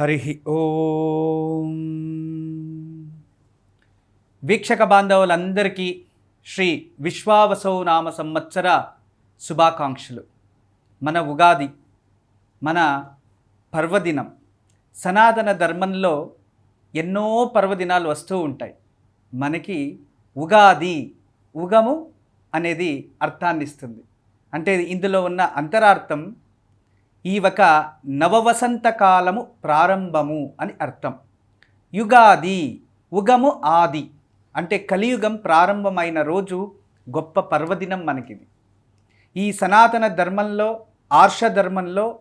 హరి ఓం. వీక్షక బాంధవులందరికీ శ్రీ విశ్వావసౌ నామ సంవత్సర శుభాకాంక్షలు. మన ఉగాది మన పర్వదినం సనాతన ధర్మంలో ఎన్నో పర్వదినాలు వస్తూ ఉంటాయి. మనకి ఉగాది ఉగము అనేది అర్థాన్ని ఇస్తుంది అంటే ఇందులో ఉన్న అంతరార్థం ఈ ఒక నవవసంతకాలము ప్రారంభము అని అర్థం. యుగాది ఉగము ఆది అంటే కలియుగం ప్రారంభమైన రోజు గొప్ప పర్వదినం మనకిది. ఈ సనాతన ధర్మంలో ఆర్ష ధర్మంలో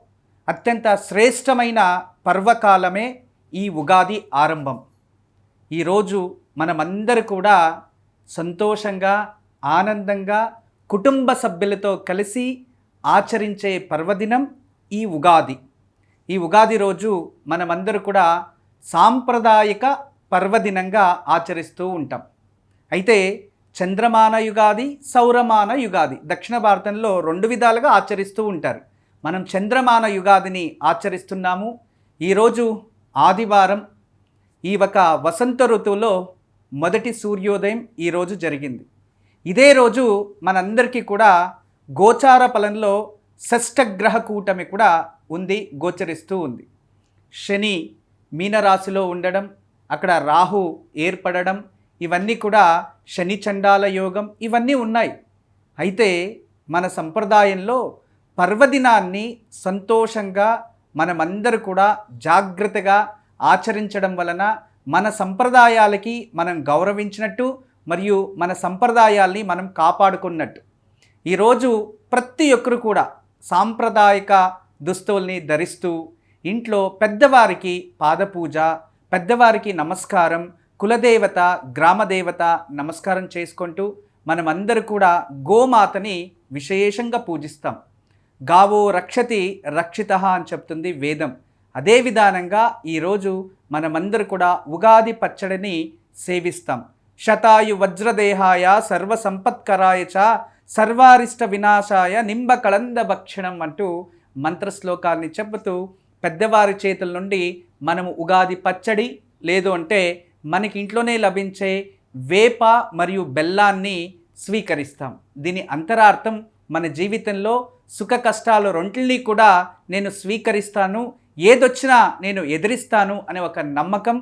అత్యంత శ్రేష్టమైన పర్వకాలమే ఈ ఉగాది ఆరంభం. ఈరోజు మనమందరూ కూడా సంతోషంగా ఆనందంగా కుటుంబ సభ్యులతో కలిసి ఆచరించే పర్వదినం ఈ ఉగాది. ఈ ఉగాది రోజు మనమందరూ కూడా సాంప్రదాయక పర్వదినంగా ఆచరిస్తూ ఉంటాం. అయితే చంద్రమాన యుగాది సౌరమాన యుగాది దక్షిణ భారతంలో రెండు విధాలుగా ఆచరిస్తూ ఉంటారు. మనం చంద్రమాన యుగాదిని ఆచరిస్తున్నాము. ఈరోజు ఆదివారం. ఈ ఒక వసంత ఋతువులో మొదటి సూర్యోదయం ఈరోజు జరిగింది. ఇదే రోజు మనందరికీ కూడా గోచార ఫలంలో షష్టగ్రహ కూటమి కూడా ఉంది గోచరిస్తూ ఉంది. శని మీనరాశిలో ఉండడం అక్కడ రాహు ఏర్పడడం ఇవన్నీ కూడా శని చండాల యోగం ఇవన్నీ ఉన్నాయి. అయితే మన సంప్రదాయంలో పర్వదినాన్ని సంతోషంగా మనమందరూ కూడా జాగ్రత్తగా ఆచరించడం వలన మన సంప్రదాయాలకి మనం గౌరవించినట్టు మరియు మన సంప్రదాయాల్ని మనం కాపాడుకున్నట్టు. ఈరోజు ప్రతి ఒక్కరు కూడా సాంప్రదాయక దుస్తుల్ని ధరిస్తూ ఇంట్లో పెద్దవారికి పాదపూజ పెద్దవారికి నమస్కారం కులదేవత గ్రామదేవత నమస్కారం చేసుకుంటూ మనమందరూ కూడా గోమాతని విశేషంగా పూజిస్తాం. గావో రక్షతి రక్షిత అని చెప్తుంది వేదం. అదే విధానంగా ఈరోజు మనమందరూ కూడా ఉగాది పచ్చడిని సేవిస్తాం. శతాయు వజ్రదేహాయ సర్వసంపత్కరాయ చ సర్వారిష్ట వినాశాయ నింబ కళంద భక్షణం అంటూ మంత్రశ్లోకాన్ని చెబుతూ పెద్దవారి చేతుల నుండి మనము ఉగాది పచ్చడి లేదు అంటే మనకి ఇంట్లోనే లభించే వేప మరియు బెల్లాన్ని స్వీకరిస్తాం. దీని అంతరార్థం మన జీవితంలో సుఖ కష్టాలు రెంటిని కూడా నేను స్వీకరిస్తాను ఏదొచ్చినా నేను ఎదిరిస్తాను అనే ఒక నమ్మకం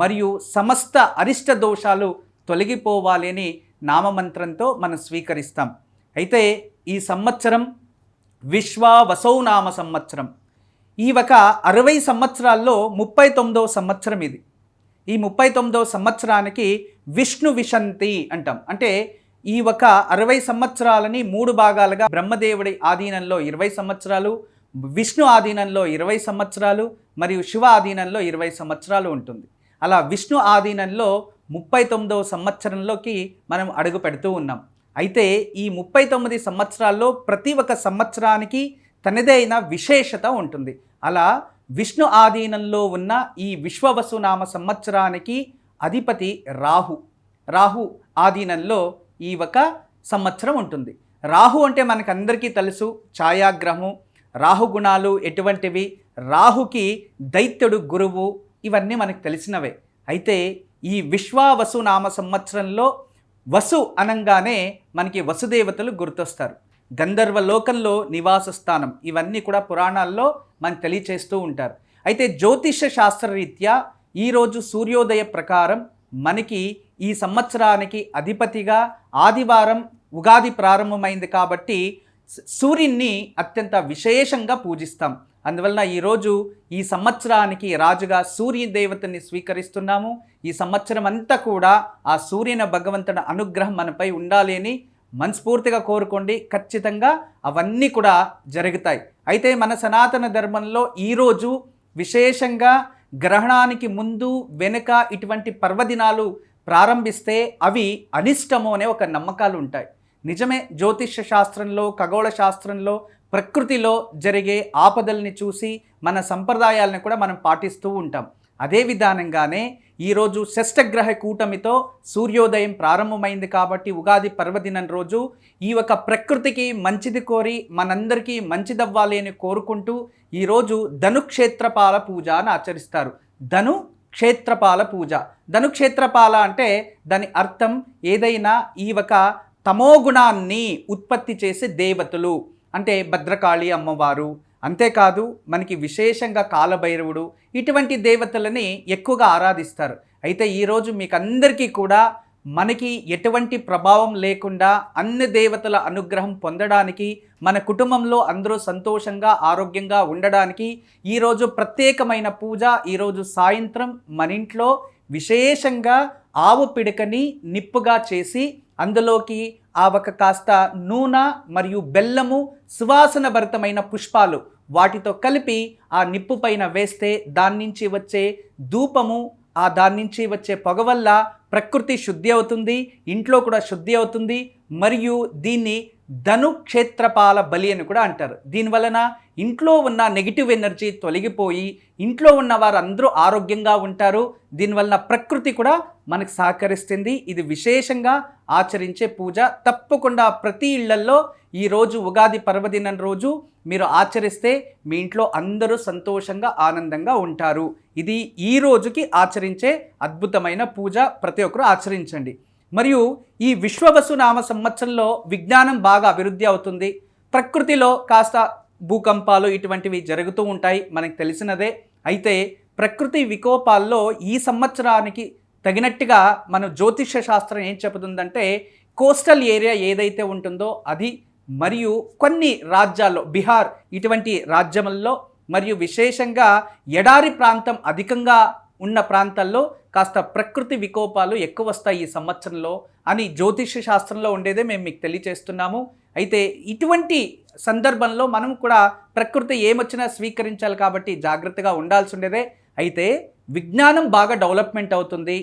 మరియు సమస్త అరిష్ట దోషాలు తొలగిపోవాలి అని నామమంత్రంతో మనం స్వీకరిస్తాం. అయితే ఈ సంవత్సరం విశ్వావసౌ నామ సంవత్సరం. ఈ ఒక అరవై సంవత్సరాల్లో ముప్పై తొమ్మిదవ సంవత్సరం ఇది. ఈ ముప్పై తొమ్మిదవ సంవత్సరానికి విష్ణు విశంతి అంటాం. అంటే ఈ ఒక అరవై సంవత్సరాలని మూడు భాగాలుగా బ్రహ్మదేవుడి ఆధీనంలో ఇరవై సంవత్సరాలు విష్ణు ఆధీనంలో ఇరవై సంవత్సరాలు మరియు శివ ఆధీనంలో ఇరవై సంవత్సరాలు ఉంటుంది. అలా విష్ణు ఆధీనంలో ముప్పై తొమ్మిదవ సంవత్సరంలోకి మనం అడుగు పెడుతూ ఉన్నాం. అయితే ఈ ముప్పై తొమ్మిది సంవత్సరాల్లో ప్రతి ఒక్క సంవత్సరానికి తనదైన విశేషత ఉంటుంది. అలా విష్ణు ఆధీనంలో ఉన్న ఈ విశ్వవసునామ సంవత్సరానికి అధిపతి రాహు. రాహు ఆధీనంలో ఈ ఒక సంవత్సరం ఉంటుంది. రాహు అంటే మనకందరికీ తెలుసు ఛాయాగ్రహము రాహు గుణాలు ఎటువంటివి రాహుకి దైత్యుడు గురువు ఇవన్నీ మనకు తెలిసినవే. అయితే ఈ విశ్వావసునామ సంవత్సరంలో వసు అనంగానే మనకి వసుదేవతలు గుర్తొస్తారు. గంధర్వ లోకంలో నివాస స్థానం ఇవన్నీ కూడా పురాణాల్లో మనకు తెలియచేస్తూ ఉంటారు. అయితే జ్యోతిష శాస్త్రరీత్యా ఈరోజు సూర్యోదయ ప్రకారం మనకి ఈ సంవత్సరానికి అధిపతిగా ఆదివారం ఉగాది ప్రారంభమైంది కాబట్టి సూర్యున్ని అత్యంత విశేషంగా పూజిస్తాం. అందువలన ఈరోజు ఈ సంవత్సరానికి రాజుగా సూర్య దేవతని స్వీకరిస్తున్నాము. ఈ సంవత్సరం అంతా కూడా ఆ సూర్యన భగవంతుని అనుగ్రహం మనపై ఉండాలి అని మనస్ఫూర్తిగా కోరుకోండి. ఖచ్చితంగా అవన్నీ కూడా జరుగుతాయి. అయితే మన సనాతన ధర్మంలో ఈరోజు విశేషంగా గ్రహణానికి ముందు వెనుక ఇటువంటి పర్వదినాలు ప్రారంభిస్తే అవి అనిష్టము అనే ఒక నమ్మకాలు ఉంటాయి. నిజమే జ్యోతిష్య శాస్త్రంలో ఖగోళ శాస్త్రంలో ప్రకృతిలో జరిగే ఆపదల్ని చూసి మన సంప్రదాయాలను కూడా మనం పాటిస్తూ ఉంటాం. అదే విధానంగానే ఈరోజు షష్టగ్రహ కూటమితో సూర్యోదయం ప్రారంభమైంది కాబట్టి ఉగాది పర్వదినం రోజు ఈ ఒక ప్రకృతికి మంచిది కోరి మనందరికీ మంచిదవ్వాలి అని కోరుకుంటూ ఈరోజు ధనుక్షేత్రపాల పూజ అని ఆచరిస్తారు. ధను క్షేత్రపాల పూజ. ధనుక్షేత్రపాల అంటే దాని అర్థం ఏదైనా ఈ ఒక తమోగుణాన్ని ఉత్పత్తి చేసే దేవతలు. అంటే భద్రకాళి అమ్మవారు. అంతేకాదు మనకి విశేషంగా కాలభైరవుడు ఇటువంటి దేవతలని ఎక్కువగా ఆరాధిస్తారు. అయితే ఈరోజు మీకు అందరికీ కూడా మనకి ఎటువంటి ప్రభావం లేకుండా అన్ని దేవతల అనుగ్రహం పొందడానికి మన కుటుంబంలో అందరూ సంతోషంగా ఆరోగ్యంగా ఉండడానికి ఈరోజు ప్రత్యేకమైన పూజ ఈరోజు సాయంత్రం మన ఇంట్లో విశేషంగా ఆవు పిడకని నిప్పుగా చేసి అందులోకి ఆ ఒక కాస్త నూనె మరియు బెల్లము సువాసన భరితమైన పుష్పాలు వాటితో కలిపి ఆ నిప్పు పైన వేస్తే దాని నుంచి వచ్చే ధూపము ఆ దాని నుంచి వచ్చే పొగ వల్ల ప్రకృతి శుద్ధి అవుతుంది ఇంట్లో కూడా శుద్ధి అవుతుంది మరియు దీన్ని ధను క్షేత్రపాల బలి అని కూడా అంటారు. దీనివలన ఇంట్లో ఉన్న నెగిటివ్ ఎనర్జీ తొలగిపోయి ఇంట్లో ఉన్న వారందరూ ఆరోగ్యంగా ఉంటారు. దీనివలన ప్రకృతి కూడా మనకు సహకరిస్తుంది. ఇది విశేషంగా ఆచరించే పూజ. తప్పకుండా ప్రతి ఇళ్ళల్లో ఈరోజు ఉగాది పర్వదినం రోజు మీరు ఆచరిస్తే మీ ఇంట్లో అందరూ సంతోషంగా ఆనందంగా ఉంటారు. ఇది ఈ రోజుకి ఆచరించే అద్భుతమైన పూజ. ప్రతి ఒక్కరూ ఆచరించండి. మరియు ఈ విశ్వవసు నామ సంవత్సరంలో విజ్ఞానం బాగా అభివృద్ధి అవుతుంది. ప్రకృతిలో కాస్త భూకంపాలు ఇటువంటివి జరుగుతూ ఉంటాయి మనకు తెలిసినదే. అయితే ప్రకృతి వికోపాల్లో ఈ సంవత్సరానికి తగినట్టుగా మన జ్యోతిష శాస్త్రం ఏం చెబుతుందంటే కోస్టల్ ఏరియా ఏదైతే ఉంటుందో అది మరియు కొన్ని రాజ్యాల్లో బీహార్ ఇటువంటి రాజ్యముల్లో మరియు విశేషంగా ఎడారి ప్రాంతం అధికంగా ఉన్న ప్రాంతాల్లో కాస్త ప్రకృతి వికోపాలు ఎక్కువ వస్తాయి ఈ సంవత్సరంలో అని జ్యోతిష శాస్త్రంలో ఉండేదే మేము మీకు తెలియచేస్తున్నాము. అయితే ఇటువంటి సందర్భంలో మనం కూడా ప్రకృతి ఏమొచ్చినా స్వీకరించాలి కాబట్టి జాగ్రత్తగా ఉండాల్సి ఉండేదే అయితే విజ్ఞానం బాగా డెవలప్మెంట్ అవుతుంది.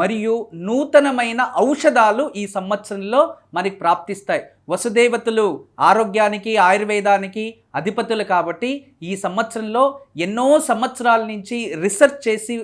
మరియు నూతనమైన ఔషధాలు ఈ సంవత్సరంలో మనకి ప్రాప్తిస్తాయి. వసుదేవతలు ఆరోగ్యానికి ఆయుర్వేదానికి అధిపతులు కాబట్టి ఈ సంవత్సరంలో ఎన్నో సంవత్సరాల నుంచి రీసెర్చ్ చేసి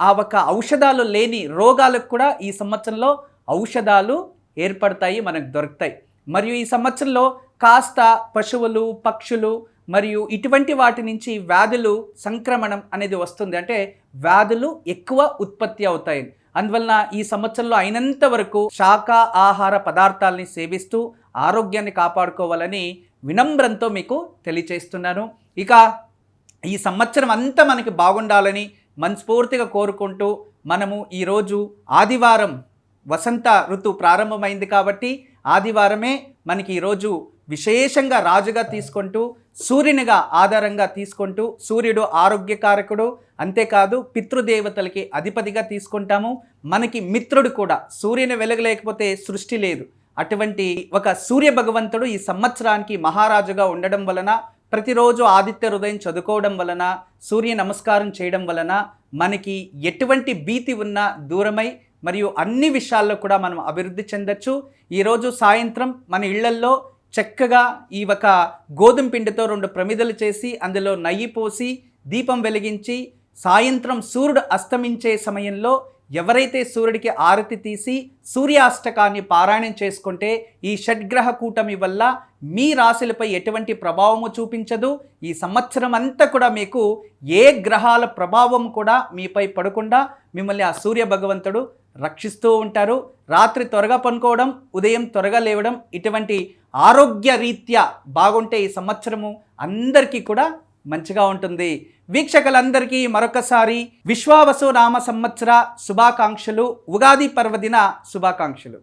ఆ ఒక ఔషధాలు లేని రోగాలకు కూడా ఈ సంవత్సరంలో ఔషధాలు ఏర్పడతాయి మనకు దొరుకుతాయి. మరియు ఈ సంవత్సరంలో కాస్త పశువులు పక్షులు మరియు ఇటువంటి వాటి నుంచి వ్యాధులు సంక్రమణం అనేది వస్తుంది. అంటే వ్యాధులు ఎక్కువ ఉత్పత్తి అవుతాయి. అందువలన ఈ సంవత్సరంలో అయినంత వరకు శాఖ ఆహార పదార్థాలని సేవిస్తూ ఆరోగ్యాన్ని కాపాడుకోవాలని వినమ్రంతో మీకు తెలియచేస్తున్నాను. ఇక ఈ సంవత్సరం అంతా మనకి బాగుండాలని మనస్ఫూర్తిగా కోరుకుంటూ మనము ఈరోజు ఆదివారం వసంత ఋతు ప్రారంభమైంది కాబట్టి ఆదివారమే మనకి ఈరోజు విశేషంగా రాజుగా తీసుకుంటూ సూర్యునిగా ఆధారంగా తీసుకుంటూ సూర్యుడు ఆరోగ్యకారకుడు అంతేకాదు పితృదేవతలకి అధిపతిగా తీసుకుంటాము. మనకి మిత్రుడు కూడా సూర్యుని వెలగలేకపోతే సృష్టి లేదు. అటువంటి ఒక సూర్య భగవంతుడు ఈ సంవత్సరానికి మహారాజుగా ఉండడం వలన ప్రతిరోజు ఆదిత్య హృదయం చదువుకోవడం వలన సూర్య నమస్కారం చేయడం వలన మనకి ఎటువంటి భీతి ఉన్నా దూరమై మరియు అన్ని విషయాల్లో కూడా మనం అభివృద్ధి చెందొచ్చు. ఈరోజు సాయంత్రం మన ఇళ్ళల్లో చక్కగా ఈ ఒక గోధుమ పిండితో రెండు ప్రమిదలు చేసి అందులో నెయ్యి పోసి దీపం వెలిగించి సాయంత్రం సూర్యుడు అస్తమించే సమయంలో ఎవరైతే సూర్యుడికి ఆరతి తీసి సూర్యాష్టకాన్ని పారాయణం చేసుకుంటే ఈ షడ్గ్రహ కూటమి వల్ల మీ రాశులపై ఎటువంటి ప్రభావము చూపించదు. ఈ సంవత్సరం అంతా కూడా మీకు ఏ గ్రహాల ప్రభావం కూడా మీపై పడకుండా మిమ్మల్ని ఆ సూర్య భగవంతుడు రక్షిస్తూ ఉంటారు. రాత్రి త్వరగా పనుకోవడం ఉదయం త్వరగా లేవడం ఇటువంటి ఆరోగ్య రీత్యా బాగుంటే ఈ సంవత్సరము అందరికీ కూడా మంచిగా ఉంటుంది. వీక్షకులందరికీ మరొకసారి విశ్వావసు నామ సంవత్సర శుభాకాంక్షలు. ఉగాది పర్వదిన శుభాకాంక్షలు.